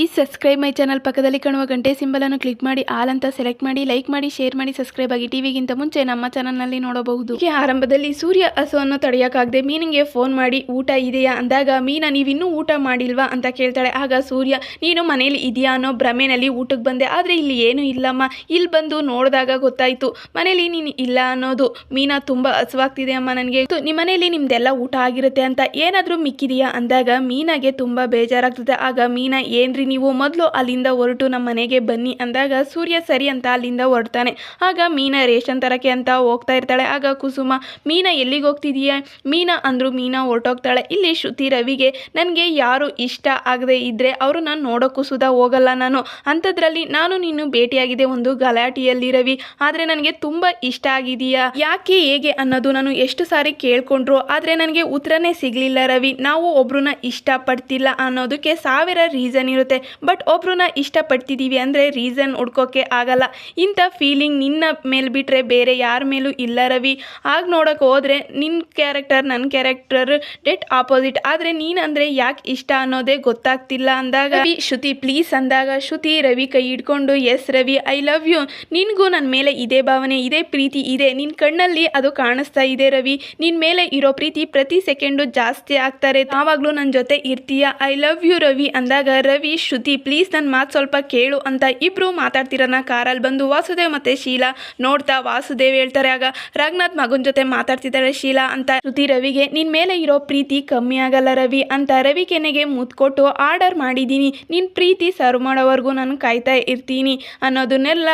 ಈ subscribe my channel ಪಕ್ಕದಲ್ಲಿ ಕಾಣುವ ಗಂಟೆ ಸಿಂಬಲನ್ನು ಕ್ಲಿಕ್ ಮಾಡಿ, ಆಲ್ ಅಂತ ಸೆಲೆಕ್ಟ್ ಮಾಡಿ, ಲೈಕ್ ಮಾಡಿ, ಶೇರ್ ಮಾಡಿ, ಸಬ್ಸ್ಕ್ರೈಬ್ ಆಗಿ ಟಿವಿಗಿಂತ ಮುಂಚೆ ನಮ್ಮ ಚಾನಲ್ನಲ್ಲಿ ನೋಡಬಹುದು. ಈ ಆರಂಭದಲ್ಲಿ ಸೂರ್ಯ ಹಸುವನ್ನು ತಡೆಯೋಕ್ಕಾಗದೆ ಮೀನಿಗೆ ಫೋನ್ ಮಾಡಿ, ಊಟ ಇದೆಯಾ? ಅಂದಾಗ, ಮೀನಾ, ನೀವಿನ್ನೂ ಊಟ ಮಾಡಿಲ್ವಾ? ಅಂತ ಕೇಳ್ತಾಳೆ. ಆಗ ಸೂರ್ಯ, ನೀನು ಮನೇಲಿ ಇದೆಯಾ ಅನ್ನೋ ಭ್ರಮೆನಲ್ಲಿ ಊಟಕ್ಕೆ ಬಂದೆ. ಆದರೆ ಇಲ್ಲಿ ಏನೂ ಇಲ್ಲಮ್ಮ. ಇಲ್ಲಿ ಬಂದು ನೋಡಿದಾಗ ಗೊತ್ತಾಯಿತು. ಮನೇಲಿ ನೀನು ಇಲ್ಲ ಅನ್ನೋದು. ಮೀನಾ ತುಂಬ ಹಸುವಾಗ್ತಿದೆ ಅಮ್ಮ ನನಗೆ. ನಿಮ್ಮ ಮನೇಲಿ ನಿಮ್ದೆಲ್ಲ ಊಟ ಆಗಿರುತ್ತೆ ಅಂತ ಏನಾದರೂ ಮಿಕ್ಕಿದೆಯಾ? ಅಂದಾಗ, ಮೀನಾಗೆ ತುಂಬ ಬೇಜಾರಾಗ್ತದೆ. ಆಗ ಮೀನಾ, ಏನ್ರಿ ನೀವು ಮೊದಲು ಅಲ್ಲಿಂದ ಹೊರಟು ನಮ್ಮ ಮನೆಗೆ ಬನ್ನಿ ಅಂದಾಗ ಸೂರ್ಯ ಸರಿ ಅಂತ ಅಲ್ಲಿಂದ ಹೊರಡ್ತಾನೆ. ಆಗ ಮೀನಾ ರೇಷನ್ ತರಕ್ಕೆ ಅಂತ ಹೋಗ್ತಾ ಇರ್ತಾಳೆ. ಆಗ ಕುಸುಮ, ಮೀನಾ, ಎಲ್ಲಿಗೆ ಹೋಗ್ತಿದೀಯಾ? ಮೀನಾ ಅಂದ್ರು, ಮೀನಾ ಹೊರಟೋಗ್ತಾಳೆ. ಇಲ್ಲಿ ಶ್ರುತಿ ರವಿಗೆ ನನಗೆ ಯಾರು ಇಷ್ಟ ಆಗದೆ ಇದ್ದರೆ ಅವರು ನಾನು ನೋಡೋಕ್ಕೂ ಸುಧಾ ಹೋಗಲ್ಲ ನಾನು. ಅಂಥದ್ರಲ್ಲಿ ನಾನು ನೀನು ಭೇಟಿಯಾಗಿದೆ ಒಂದು ಗಲಾಟೆಯಲ್ಲಿ ರವಿ. ಆದರೆ ನನಗೆ ತುಂಬ ಇಷ್ಟ ಆಗಿದೆಯಾ. ಯಾಕೆ ಹೇಗೆ ಅನ್ನೋದು ನಾನು ಎಷ್ಟು ಸಾರಿ ಕೇಳ್ಕೊಂಡ್ರು, ಆದರೆ ನನಗೆ ಉತ್ತರನೇ ಸಿಗಲಿಲ್ಲ ರವಿ. ನಾವು ಒಬ್ರನ್ನ ಇಷ್ಟಪಡ್ತಿಲ್ಲ ಅನ್ನೋದಕ್ಕೆ ಸಾವಿರ ರೀಸನ್ ಇರುತ್ತೆ. ಬಟ್ ಒಬ್ರನ್ನ ಇಷ್ಟಪಡ್ತಿದ್ದೀವಿ ಅಂದರೆ ರೀಸನ್ ಹುಡ್ಕೋಕ್ಕೆ ಆಗಲ್ಲ. ಇಂಥ ಫೀಲಿಂಗ್ ನಿನ್ನ ಮೇಲೆ ಬಿಟ್ಟರೆ ಬೇರೆ ಯಾರ ಮೇಲೂ ಇಲ್ಲ ರವಿ. ಆಗ ನೋಡೋಕೆ ಹೋದರೆ ನಿನ್ನ ಕ್ಯಾರೆಕ್ಟರ್ ನನ್ನ ಕ್ಯಾರೆಕ್ಟರ್ ಡೆಟ್ ಆಪೋಸಿಟ್ ಆದರೆ ನೀನಂದರೆ ಯಾಕೆ ಇಷ್ಟ ಅನ್ನೋದೇ ಗೊತ್ತಾಗ್ತಿಲ್ಲ ಅಂದಾಗ, ರವಿ, ಶ್ರುತಿ ಪ್ಲೀಸ್ ಅಂದಾಗ, ಶ್ರುತಿ, ರವಿ ಕೈ ಹಿಡ್ಕೊಂಡು yes Ravi I love you ನಿನಗೂ ನನ್ನ ಮೇಲೆ ಇದೇ ಭಾವನೆ, ಇದೇ ಪ್ರೀತಿ ಇದೆ. ನಿನ್ನ ಕಣ್ಣಲ್ಲಿ ಅದು ಕಾಣಿಸ್ತಾ ಇದೆ ರವಿ. ನಿನ್ನ ಮೇಲೆ ಇರೋ ಪ್ರೀತಿ ಪ್ರತಿ ಸೆಕೆಂಡು ಜಾಸ್ತಿ ಆಗ್ತಾರೆ. ಯಾವಾಗಲೂ ನನ್ನ ಜೊತೆ ಇರ್ತೀಯ? ಐ ಲವ್ ಯು ರವಿ ಅಂದಾಗ, ರವಿ ಶ್ರುತಿ, ಪ್ಲೀಸ್ ನನ್ನ ಮಾತು ಸ್ವಲ್ಪ ಕೇಳು ಅಂತ ಇಬ್ರು ಮಾತಾಡ್ತಿರೋನ ಕಾರಲ್ಲಿ ಬಂದು ವಾಸುದೇವ್ ಮತ್ತೆ ಶೀಲಾ ನೋಡ್ತಾ ವಾಸುದೇವ್ ಹೇಳ್ತಾರೆ, ಆಗ ರಘುನಾಥ್ ಮಗನ ಜೊತೆ ಮಾತಾಡ್ತಿದ್ದಾರೆ ಶೀಲಾ ಅಂತ ಶ್ರುತಿ ರವಿಗೆ ನಿನ್ನ ಮೇಲೆ ಇರೋ ಪ್ರೀತಿ ಕಮ್ಮಿ ಆಗಲ್ಲ ರವಿ ಅಂತ ರವಿ ಕೆನೆಗೆ ಮುತ್ಕೊಟ್ಟು ಆರ್ಡರ್ ಮಾಡಿದ್ದೀನಿ ನಿನ್ನ ಪ್ರೀತಿ ಸರ್ವ್ ಮಾಡೋವರೆಗೂ ನಾನು ಕಾಯ್ತಾ ಇರ್ತೀನಿ ಅನ್ನೋದನ್ನೆಲ್ಲ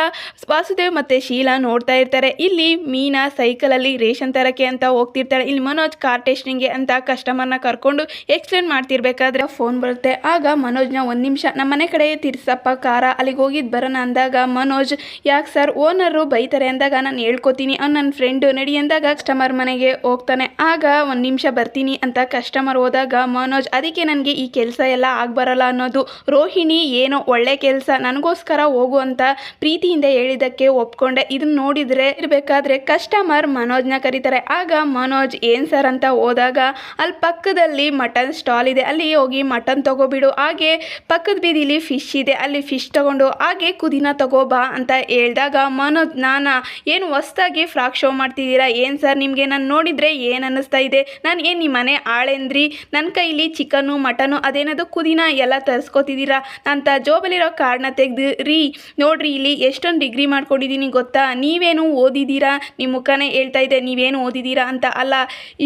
ವಾಸುದೇವ್ ಮತ್ತೆ ಶೀಲಾ ನೋಡ್ತಾ ಇರ್ತಾರೆ. ಇಲ್ಲಿ ಮೀನಾ ಸೈಕಲಲ್ಲಿ ರೇಷನ್ ತರಕ್ಕೆ ಅಂತ ಹೋಗ್ತಿರ್ತಾಳೆ. ಇಲ್ಲಿ ಮನೋಜ್ ಕಾರ್ ಟೆಸ್ಟಿಂಗ್ಗೆ ಅಂತ ಕಸ್ಟಮರ್ನ ಕರ್ಕೊಂಡು ಎಕ್ಸ್ಪ್ಲೇನ್ ಮಾಡ್ತಿರ್ಬೇಕಾದ್ರೆ ಫೋನ್ ಬರುತ್ತೆ. ಆಗ ಮನೋಜ್ನ ಒಂದು ನಿಮಿಷ. ನಮ್ಮ ಮನೆ ಕಡೆ ತಿರ್ಸಪ್ಪ ಕಾರ ಅಲ್ಲಿಗೆ ಹೋಗಿದ್ದು ಬರೋಣ ಅಂದಾಗ, ಮನೋಜ್, ಯಾಕೆ ಸರ್ ಓನರು ಬೈತಾರೆ? ಅಂದಾಗ, ನಾನು ಹೇಳ್ಕೊತೀನಿ. ಅವ್ನು ನನ್ನ ಫ್ರೆಂಡು. ನಡಿ ಅಂದಾಗ ಕಸ್ಟಮರ್ ಮನೆಗೆ ಹೋಗ್ತಾನೆ. ಆಗ ಒಂದು ನಿಮಿಷ ಬರ್ತೀನಿ ಅಂತ ಕಸ್ಟಮರ್ ಹೋದಾಗ, ಮನೋಜ್, ಅದಕ್ಕೆ ನನಗೆ ಈ ಕೆಲಸ ಎಲ್ಲ ಆಗ್ಬರಲ್ಲ ಅನ್ನೋದು. ರೋಹಿಣಿ ಏನೋ ಒಳ್ಳೆ ಕೆಲಸ. ನನಗೋಸ್ಕರ ಹೋಗು ಅಂತ ಪ್ರೀತಿಯಿಂದ ಹೇಳಿದ್ದಕ್ಕೆ ಒಪ್ಕೊಂಡೆ. ಇದನ್ನ ನೋಡಿದರೆ ಇರಬೇಕಾದ್ರೆ ಕಸ್ಟಮರ್ ಮನೋಜ್ನ ಕರೀತಾರೆ. ಆಗ ಮನೋಜ್, ಏನು ಸರ್? ಅಂತ ಹೋದಾಗ, ಅಲ್ಲಿ ಪಕ್ಕದಲ್ಲಿ ಮಟನ್ ಸ್ಟಾಲ್ ಇದೆ. ಅಲ್ಲಿ ಹೋಗಿ ಮಟನ್ ತಗೋಬಿಡು. ಹಾಗೆ ಪಕ್ಕದ ಬೀದಿಲಿ ಫಿಶ್ ಇದೆ, ಅಲ್ಲಿ ಫಿಶ್ ತಗೊಂಡು ಹಾಗೆ ಕುದಿನ ತಗೋಬಾ ಅಂತ ಹೇಳಿದಾಗ ಮನೋಜ್ ನಾನಾ, ಏನು ಹೊಸ್ದಾಗಿ ಫ್ರಾಕ್ ಶೋ ಮಾಡ್ತಿದ್ದೀರಾ? ಏನು ಸರ್ ನಿಮಗೆ? ನಾನು ನೋಡಿದರೆ ಏನು ಅನ್ನಿಸ್ತಾ ಇದೆ? ನಾನು ಏನು ನಿಮ್ಮ ಮನೆ ಆಳೆಂದ್ರಿ? ನನ್ನ ಕೈಲಿ ಚಿಕನ್ನು ಮಟನು ಅದೇನದು ಕುದಿನ ಎಲ್ಲ ತರಿಸ್ಕೊತಿದ್ದೀರಾ? ಅಂತ ಜೋಬಲಿರೋ ಕಾರ್ಡ್ನ ತೆಗೆದು ರೀ ನೋಡ್ರಿ, ಇಲ್ಲಿ ಎಷ್ಟೊಂದು ಡಿಗ್ರಿ ಮಾಡ್ಕೊಂಡಿದ್ದೀನಿ ಗೊತ್ತಾ? ನೀವೇನು ಓದಿದ್ದೀರಾ? ನಿಮ್ಮ ಮುಖನೇ ಹೇಳ್ತಾ ಇದೆ, ನೀವೇನು ಓದಿದ್ದೀರಾ ಅಂತ. ಅಲ್ಲ,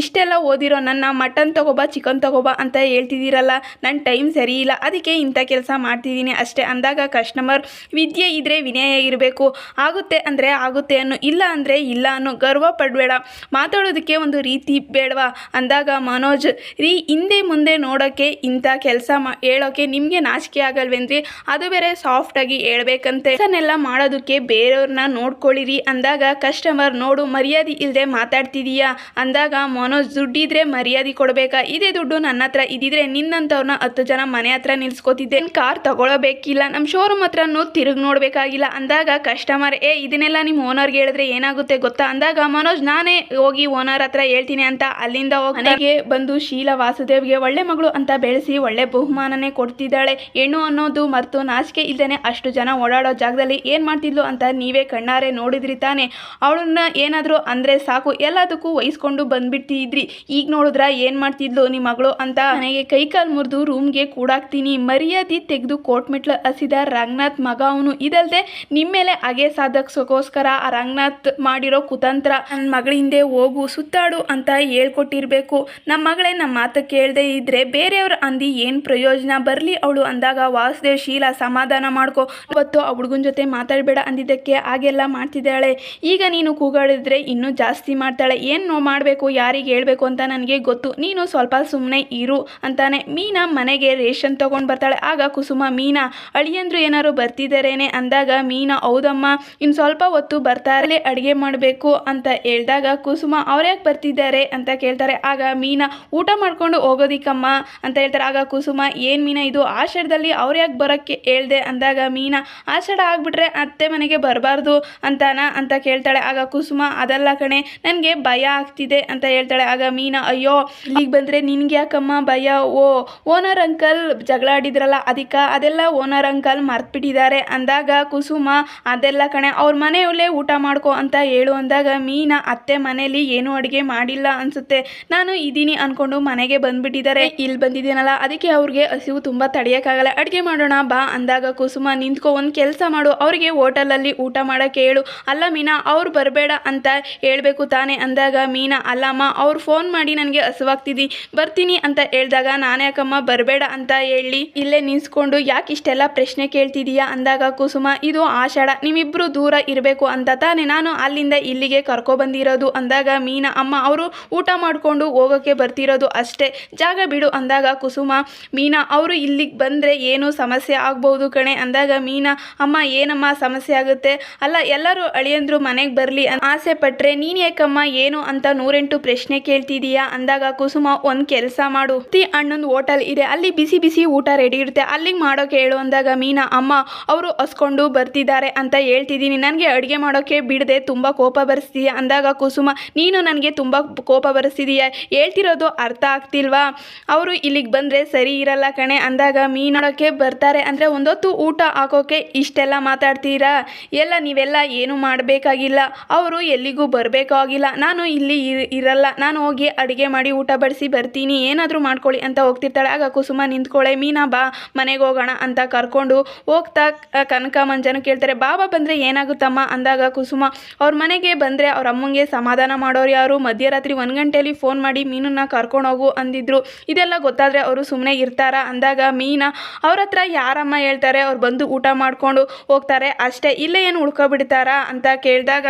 ಇಷ್ಟೆಲ್ಲ ಓದಿರೋ ನನ್ನ ಮಟನ್ ತಗೋಬಾ ಚಿಕನ್ ತಗೋಬಾ ಅಂತ ಹೇಳ್ತಿದ್ದೀರಲ್ಲ? ನನ್ನ ಟೈಮ್ ಸರಿ ಇಲ್ಲ. ಅದಕ್ಕೆ ಇಂಥ ಕೆಲಸ ಮಾಡ್ತಿದ್ದೀನಿ ಅಷ್ಟೇ ಅಂದಾಗ ಕಸ್ಟಮರ್ ವಿದ್ಯೆ ಇದ್ದರೆ ವಿನಯ ಇರಬೇಕು. ಆಗುತ್ತೆ ಅಂದರೆ ಆಗುತ್ತೆ ಅನ್ನೋ, ಇಲ್ಲ ಅಂದರೆ ಇಲ್ಲ ಅನ್ನೋ ಗರ್ವ ಪಡಬೇಡ. ಮಾತಾಡೋದಕ್ಕೆ ಒಂದು ರೀತಿ ಬೇಡವಾ? ಅಂದಾಗ ಮನೋಜ್, ರೀ, ಹಿಂದೆ ಮುಂದೆ ನೋಡೋಕ್ಕೆ ಇಂಥ ಕೆಲಸ ಮಾ ಹೇಳೋಕ್ಕೆ ನಿಮಗೆ ನಾಚಿಕೆ ಆಗಲ್ವೇನ್ರಿ? ಅದು ಬೇರೆ ಸಾಫ್ಟಾಗಿ ಹೇಳ್ಬೇಕಂತೆ. ಇದನ್ನೆಲ್ಲ ಮಾಡೋದಕ್ಕೆ ಬೇರೆಯವ್ರನ್ನ ನೋಡ್ಕೊಳ್ಳಿರಿ. ಅಂದಾಗ ಕಸ್ಟಮರ್ ನೋಡು, ಮರ್ಯಾದೆ ಇಲ್ಲದೆ ಮಾತಾಡ್ತಿದೀಯಾ? ಅಂದಾಗ ಮನೋಜ್, ದುಡ್ಡಿದ್ರೆ ಮರ್ಯಾದೆ ಕೊಡಬೇಕಾ? ಇದೇ ದುಡ್ಡು ನನ್ನ ಹತ್ರ ಇದ್ದಿದ್ರೆ ನಿನ್ನಂಥವ್ರನ್ನ ಹತ್ತು ಜನ ಮನೆ ಹತ್ರ ನಿಲ್ಸ್ಕೊತಿದ್ದೆ. ಕಾರ್ ತಗೊಳ್ಳಬೇಕಿಲ್ಲ ನಮ್ಮ ಶೋರೂಮ್ ಹತ್ರನೂ ತಿರುಗಿ ನೋಡಬೇಕಾಗಿಲ್ಲ. ಅಂದಾಗ ಕಸ್ಟಮರ್ ಏ, ಇದನ್ನೆಲ್ಲ ನಿಮ್ಮ ಓನರ್ಗೆ ಹೇಳಿದ್ರೆ ಏನಾಗುತ್ತೆ ಗೊತ್ತಾ? ಅಂದಾಗ, ಮನೋಜ್, ನಾನೇ ಹೋಗಿ ಓನರ್ ಹತ್ರ ಹೇಳ್ತೀನಿ ಅಂತ ಅಲ್ಲಿಂದ ಹೋಗಿ ಮನೆಗೆ ಬಂದು ಶೀಲಾ ವಾಸುದೇವ್ಗೆ ಒಳ್ಳೆ ಮಗಳು ಅಂತ ಬೆಳೆಸಿ ಒಳ್ಳೆ ಬಹುಮಾನನೇ ಕೊಡ್ತಿದ್ದಾಳೆ. ಹೆಣ್ಣು ಅನ್ನೋದು ಮತ್ತು ನಾಚಿಕೆ ಇಲ್ದೇನೆ ಅಷ್ಟು ಜನ ಓಡಾಡೋ ಜಾಗದಲ್ಲಿ ಏನು ಮಾಡ್ತಿದ್ಲು ಅಂತ ನೀವೇ ಕಣ್ಣಾರೆ ನೋಡಿದ್ರಿ ತಾನೆ. ಅವಳನ್ನ ಏನಾದರೂ ಅಂದರೆ ಸಾಕು, ಎಲ್ಲದಕ್ಕೂ ವಹಿಸ್ಕೊಂಡು ಬಂದ್ಬಿಡ್ತಿದ್ರಿ. ಈಗ ನೋಡಿದ್ರ ಏನು ಮಾಡ್ತಿದ್ಲು ನಿಮ್ಮ ಮಗಳು ಅಂತ ನನಗೆ ಕೈ ಕಾಲು ಮುರಿದು ರೂಮ್ಗೆ ಕೂಡಾಕ್ತೀನಿ. ಮರ್ಯಾದೆ ತೆಗೆದು ಕೋಟ್ ಮೆಟ್ಲು ಹಸಿದ ರಂಗನಾಥ್ ಮಗ ಅವನು. ಇದಲ್ಲದೆ ನಿಮ್ಮ ಮೇಲೆ ಹಾಗೆ ಸಾಧಕ್ಸೋಕೋಸ್ಕರ ಆ ರಂಗನಾಥ್ ಮಾಡಿರೋ ಕುತಂತ್ರ. ನನ್ನ ಮಗಳ ಹಿಂದೆ ಹೋಗು, ಸುತ್ತಾಡು ಅಂತ ಹೇಳ್ಕೊಟ್ಟಿರ್ಬೇಕು. ನಮ್ಮ ಮಗಳೇ ನಮ್ಮ ಮಾತು ಕೇಳದೆ ಇದ್ರೆ ಬೇರೆಯವ್ರ ಅಂದಿ ಏನು ಪ್ರಯೋಜನ? ಬರಲಿ ಅವಳು ಅಂದಾಗ ವಾಸುದೇವ್ ಶೀಲ ಸಮಾಧಾನ ಮಾಡ್ಕೊ. ಇವತ್ತು ಆ ಹುಡುಗನ ಜೊತೆ ಮಾತಾಡಬೇಡ ಅಂದಿದ್ದಕ್ಕೆ ಹಾಗೆಲ್ಲ ಮಾಡ್ತಿದ್ದಾಳೆ. ಈಗ ನೀನು ಕೂಗಾಡಿದ್ರೆ ಇನ್ನೂ ಜಾಸ್ತಿ ಮಾಡ್ತಾಳೆ. ಏನು ಮಾಡಬೇಕು, ಯಾರಿಗೆ ಹೇಳಬೇಕು ಅಂತ ನನಗೆ ಗೊತ್ತು. ನೀನು ಸ್ವಲ್ಪ ಸುಮ್ಮನೆ ಇರು ಅಂತಾನೆ. ಮೀನಾ ಮನೆಗೆ ರೇಷನ್ ತೊಗೊಂಡು ಬರ್ತಾಳೆ. ಆಗ ಕುಸುಮ, ಮೀನಾ, ಅಳಿಯಂದ್ರು ಏನಾರು ಬರ್ತಿದ್ದಾರೇನೆ ಅಂದಾಗ, ಮೀನಾ, ಹೌದಮ್ಮ, ಇನ್ ಸ್ವಲ್ಪ ಹೊತ್ತು ಬರ್ತಾರೆ, ಅಡಿಗೆ ಮಾಡಬೇಕು, ಅಂತ ಹೇಳಿದಾಗ, ಕುಸುಮ, ಅವ್ರ್ಯಾಕೆ ಬರ್ತಿದ್ದಾರೆ? ಅಂತ ಕೇಳ್ತಾರೆ. ಆಗ, ಮೀನಾ, ಊಟ ಮಾಡ್ಕೊಂಡು ಹೋಗೋದಿಕ್ಕಮ್ಮ, ಅಂತ ಹೇಳ್ತಾರೆ. ಆಗ, ಕುಸುಮ, ಏನು ಮೀನಾ ಇದು? ಆಷಾಢದಲ್ಲಿ ಅವ್ರು ಯಾಕೆ ಬರೋಕ್ಕೆ ಹೇಳ್ದೆ? ಅಂದಾಗ, ಮೀನಾ, ಆಷಾಢ ಆಗ್ಬಿಟ್ರೆ ಅತ್ತೆ ಮನೆಗೆ ಬರಬಾರ್ದು ಅಂತಾನ? ಅಂತ ಕೇಳ್ತಾಳೆ. ಆಗ, ಕುಸುಮ, ಅದಲ್ಲ ಕಣೆ, ನನಗೆ ಭಯ ಆಗ್ತಿದೆ, ಅಂತ ಹೇಳ್ತಾಳೆ. ಆಗ, ಮೀನಾ, ಅಯ್ಯೋ ಈಗ ಬಂದರೆ ನಿನ್ಗೆ ಯಾಕಮ್ಮ ಭಯ? ಓ, ಓನರ್ ಅಂಕಲ್ ಜಗಳ ಆಡಿದ್ರಲ್ಲ ಅದಕ್ಕೆ ಅದೆಲ್ಲ ಓನರ್ ಅಂಕಲ್ ಮರ್ತ್ಬಿಟ್ಟಿದ್ದಾರೆ. ಅಂದಾಗ ಕುಸುಮ, ಅದೆಲ್ಲ ಕಣೆ, ಅವ್ರ ಮನೆಯಲ್ಲೇ ಊಟ ಮಾಡ್ಕೊ ಅಂತ ಹೇಳು. ಅಂದಾಗ ಮೀನಾ ಅತ್ತೆ ಮನೇಲಿ ಏನು ಅಡುಗೆ ಮಾಡಿಲ್ಲ ಅನ್ಸುತ್ತೆ. ನಾನು ಇದ್ದೀನಿ ಅಂದ್ಕೊಂಡು ಮನೆಗೆ ಬಂದ್ಬಿಟ್ಟಿದ್ದಾರೆ. ಇಲ್ಲಿ ಬಂದಿದ್ದೀನಲ್ಲ, ಅದಕ್ಕೆ ಅವ್ರಿಗೆ ಹಸಿವು ತುಂಬ ತಡೆಯೋಕ್ಕಾಗಲ್ಲ ಅಡುಗೆ ಮಾಡೋಣ, ಬಾ ಅಂದಾಗ ಕುಸುಮ, ನಿಂತ್ಕೊ, ಒಂದು ಕೆಲಸ ಮಾಡು. ಅವರಿಗೆ ಹೋಟೆಲಲ್ಲಿ ಊಟ ಮಾಡೋಕ್ಕೆ ಹೇಳು. ಅಲ್ಲ ಮೀನಾ, ಅವ್ರು ಬರಬೇಡ ಅಂತ ಹೇಳಬೇಕು ತಾನೇ. ಅಂದಾಗ ಮೀನಾ, ಅಲ್ಲಮ್ಮ, ಅವ್ರು ಫೋನ್ ಮಾಡಿ ನನಗೆ ಹಸುವಾಗ್ತಿದ್ದಿ ಬರ್ತೀನಿ ಅಂತ ಹೇಳಿದಾಗ, ನಾನೇ ಅಕ್ಕಮ್ಮ, ಬರಬೇಡ ಅಂತ ಹೇಳಿ, ಇಲ್ಲೇ ನಿಲ್ಸ್ಕೊಂಡು ಯಾಕೆ ಇಷ್ಟೆಲ್ಲ ಪ್ರಶ್ನೆ ಕೇಳ್ತಿದೀಯಾ? ಅಂದಾಗ, ಕುಸುಮ, ಇದು ಆಷಾಢ, ನಿಮ್ಮಿಬ್ರು ದೂರ ಇರಬೇಕು ಅಂತ ತಾನೇ ನಾನು ಅಲ್ಲಿಂದ ಇಲ್ಲಿಗೆ ಕರ್ಕೊಬಂದಿರೋದು ಅಂದಾಗ ಮೀನಾ, ಅಮ್ಮ, ಅವರು ಊಟ ಮಾಡಿಕೊಂಡು ಹೋಗೋಕ್ಕೆ ಬರ್ತಿರೋದು ಅಷ್ಟೇ, ಜಾಗ ಬಿಡು, ಅಂದಾಗ, ಕುಸುಮ, ಮೀನಾ, ಅವರು ಇಲ್ಲಿಗೆ ಬಂದರೆ ಏನು ಸಮಸ್ಯೆ ಆಗ್ಬೋದು ಕಣೆ, ಅಂದಾಗ ಮೀನಾ, ಅಮ್ಮ, ಏನಮ್ಮ ಸಮಸ್ಯೆ ಆಗುತ್ತೆ? ಅಲ್ಲ, ಎಲ್ಲರೂ ಅಳಿಯಂದ್ರು ಮನೆಗೆ ಬರಲಿ ಆಸೆ ಪಟ್ಟರೆ ನೀನು ಯಾಕಮ್ಮ ಏನು ಅಂತ ನೂರೆಂಟು ಪ್ರಶ್ನೆ ಕೇಳ್ತಿದೀಯಾ? ಅಂದಾಗ, ಕುಸುಮ, ಒಂದು ಕೆಲಸ ಮಾಡು, ತಿ ಅಣ್ಣನ ಹೋಟೆಲ್ ಇದೆ, ಅಲ್ಲಿ ಬಿಸಿ ಬಿಸಿ ಊಟ ರೆಡಿ ಇರುತ್ತೆ ಅಲ್ಲಿಗೆ ಮಾಡೋಕೆ ಹೇಳು ಅಂದಾಗ, ಮೀನಾ, ಅಮ್ಮ, ಅವರು ಹಸ್ಕೊಂಡು ಬರ್ತಿದ್ದಾರೆ ಅಂತ ಹೇಳ್ತಿದ್ದೀನಿ. ನನಗೆ ಅಡುಗೆ ಮಾಡೋಕ್ಕೆ ಬಿಡದೆ, ತುಂಬ ಕೋಪ ಬರೆಸ್ತೀಯ? ಅಂದಾಗ, ಕುಸುಮ, ನೀನು ನನಗೆ ತುಂಬ ಕೋಪ ಬರೆಸ್ತಿದೀಯ? ಹೇಳ್ತಿರೋದು ಅರ್ಥ ಆಗ್ತಿಲ್ವಾ? ಅವರು ಇಲ್ಲಿಗೆ ಬಂದರೆ ಸರಿ ಇರಲ್ಲ ಕಣೆ. ಅಂದಾಗ ಮೀನೋಡೋಕ್ಕೆ ಬರ್ತಾರೆ. ಅಂದರೆ ಒಂದೊತ್ತು ಊಟ ಹಾಕೋಕೆ ಇಷ್ಟೆಲ್ಲ ಮಾತಾಡ್ತೀರಾ? ಎಲ್ಲ ನೀವೆಲ್ಲ ಏನು ಮಾಡಬೇಕಾಗಿಲ್ಲ. ಅವರು ಎಲ್ಲಿಗೂ ಬರಬೇಕಾಗಿಲ್ಲ ನಾನು ಇಲ್ಲಿ ಇರ್- ಇರಲ್ಲ. ನಾನು ಹೋಗಿ ಅಡುಗೆ ಮಾಡಿ ಊಟ ಬಡಿಸಿ ಬರ್ತೀನಿ. ಏನಾದರೂ ಮಾಡ್ಕೊಳ್ಳಿ ಅಂತ ಹೋಗ್ತಿರ್ತಾಳೆ. ಆಗ ಕುಸುಮ ನಿಂತ್ಕೊಳ್ಳೆ ಮೀನಾ, ಬಾ. ಮನೆಗೆ ಹೋಗೋಣ ಅಂತ ಕರ್ಕೊಂಡು ಹೋಗ್ತಾ ಕನಕ ಮಂಜನು ಕೇಳ್ತಾರೆ, ಬಾಬಾ ಬಂದರೆ ಏನಾಗುತ್ತಮ್ಮ? ಅಂದಾಗ ಕುಸುಮ, ಅವ್ರ ಮನೆಗೆ ಬಂದರೆ ಅವ್ರ ಅಮ್ಮಂಗೆ ಸಮಾಧಾನ ಮಾಡೋರು ಯಾರು? ಮಧ್ಯರಾತ್ರಿ ಒಂದು ಗಂಟೆಯಲ್ಲಿ ಫೋನ್ ಮಾಡಿ ಮೀನನ್ನ ಕರ್ಕೊಂಡು ಹೋಗು ಅಂದಿದ್ರು. ಇದೆಲ್ಲ ಗೊತ್ತಾದರೆ ಅವರು ಸುಮ್ಮನೆ ಇರ್ತಾರಾ? ಅಂದಾಗ ಮೀನಾ, ಅವ್ರ ಹತ್ರ ಯಾರಮ್ಮ ಹೇಳ್ತಾರೆ? ಅವ್ರು ಬಂದು ಊಟ ಮಾಡಿಕೊಂಡು ಹೋಗ್ತಾರೆ. ಅಷ್ಟೇ, ಇಲ್ಲೇ ಏನು ಉಳ್ಕೊಬಿಡ್ತಾರಾ? ಅಂತ ಕೇಳಿದಾಗ,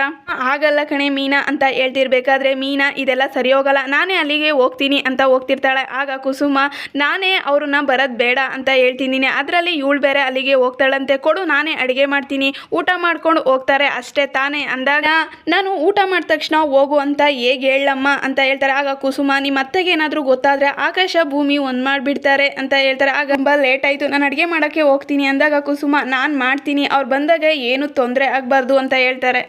ಆಗಲ್ಲ ಕಣೆ ಮೀನಾ ಅಂತ ಹೇಳ್ತಿರ್ಬೇಕಾದ್ರೆ, ಮೀನಾ, ಇದೆಲ್ಲ ಸರಿ ಹೋಗಲ್ಲ. ನಾನೇ ಅಲ್ಲಿಗೆ ಹೋಗ್ತೀನಿ ಅಂತ ಹೋಗ್ತಿರ್ತಾಳೆ. ಆಗ ಕುಸುಮ, ನಾನೇ ಅವ್ರನ್ನ ಬರೋದು ಬೇಡ ಅಂತ ಹೇಳ್ತಿದ್ದೀನಿ ಅದರಲ್ಲಿ ಇವಳು ಬೇರೆ ಅಲ್ಲಿಗೆ ಹೋಗ್ತಾಳಂತೆ. ಕೊಡು, ನಾನೇ ಅಡುಗೆ ಮಾಡ್ತೀನಿ. ಊಟ ಮಾಡ್ಕೊಂಡು ಹೋಗ್ತಾರೆ. ಅಷ್ಟೇ ತಾನೇ ಅಂದಾಗ, ನಾನು ಊಟ ಮಾಡಿದ ತಕ್ಷಣ ಹೋಗು ಅಂತ ಹೇಗೆ ಹೇಳಮ್ಮ ಅಂತ ಹೇಳ್ತಾರೆ. ಆಗ ಕುಸುಮ, ನಿಮ್ಮ ಅತ್ತೆಗೆ ಏನಾದರೂ ಗೊತ್ತಾದರೆ ಆಕಾಶ ಭೂಮಿ ಒಂದು ಮಾಡಿಬಿಡ್ತಾರೆ ಅಂತ ಹೇಳ್ತಾರೆ. ಆಗ ತುಂಬ ಲೇಟ್ ಆಯಿತು. ನಾನು ಅಡುಗೆ ಮಾಡೋಕ್ಕೆ ಹೋಗ್ತೀನಿ ಅಂದಾಗ ಕುಸುಮ, ನಾನು ಮಾಡ್ತೀನಿ. ಅವ್ರು ಬಂದಾಗ ಏನು ತೊಂದರೆ ಆಗಬಾರ್ದು ಅಂತ ಹೇಳ್ತಾರೆ.